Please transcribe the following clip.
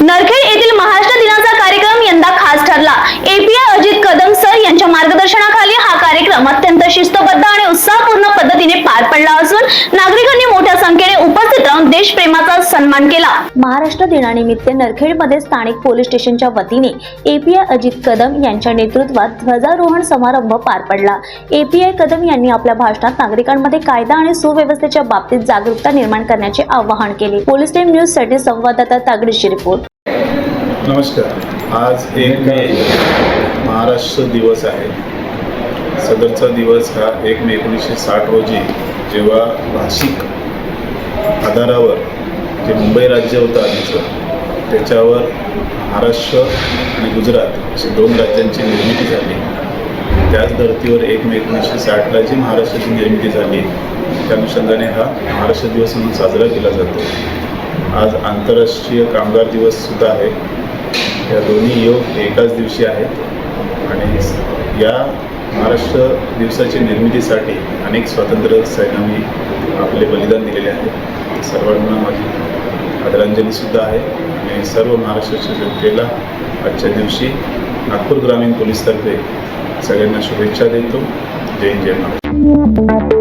नरखेड येथील महाराष्ट्र दिनाचा कार्यक्रम यंदा खास ठरला. एपीआय अजित कदम सर यांच्या मार्गदर्शनाखाली हा कार्यक्रम अत्यंत शिस्तबद्ध आणि उत्साहपूर्ण पद्धतीने पार पडला असून नागरिकांनी मोठ्या संख्येने उपस्थित राहून देशप्रेमाचा सन्मान केला. महाराष्ट्र दिनानिमित्त नरखेडमध्ये स्थानिक पोलीस स्टेशनच्या वतीने एपीआय अजित कदम यांच्या नेतृत्वात ध्वजारोहण समारंभ पार पडला. एपीआय कदम यांनी आपल्या भाषणात नागरिकांमध्ये कायदा आणि सुव्यवस्थेच्या बाबतीत जागरूकता निर्माण करण्याचे आवाहन केले. पोलीस टाइम न्यूजसाठी संवाददाता तागडीची रिपोर्ट. नमस्कार. आज एक मे महाराष्ट्र दिवस आहे. सदरचा दिवस हा एक मे एकोणीसशे साठ रोजी जेव्हा भाषिक आधारावर ते मुंबई राज्य होतं आधीचं. त्याच्यावर महाराष्ट्र आणि गुजरात अशी दोन राज्यांची निर्मिती झाली. त्याच धर्तीवर एक मे एकोणीसशे साठला जी महाराष्ट्राची निर्मिती झाली त्या अनुषंगाने हा महाराष्ट्र दिवस म्हणून साजरा केला जातो. आज आंतरराष्ट्रीय कामगार दिवससुद्धा आहे. या दोन्ही योग एकाच दिवशी आहेत. आणि या महाराष्ट्र दिवसाच्या निर्मितीसाठी अनेक स्वातंत्र्य सैनानी आपले बलिदान दिलेले आहे. सर्वांना माझी आदरांजलीसुद्धा आहे. आणि सर्व महाराष्ट्राच्या जनतेला आजच्या दिवशी नागपूर ग्रामीण पोलीसतर्फे सगळ्यांना शुभेच्छा देतो. जय जय महाराष्ट्र.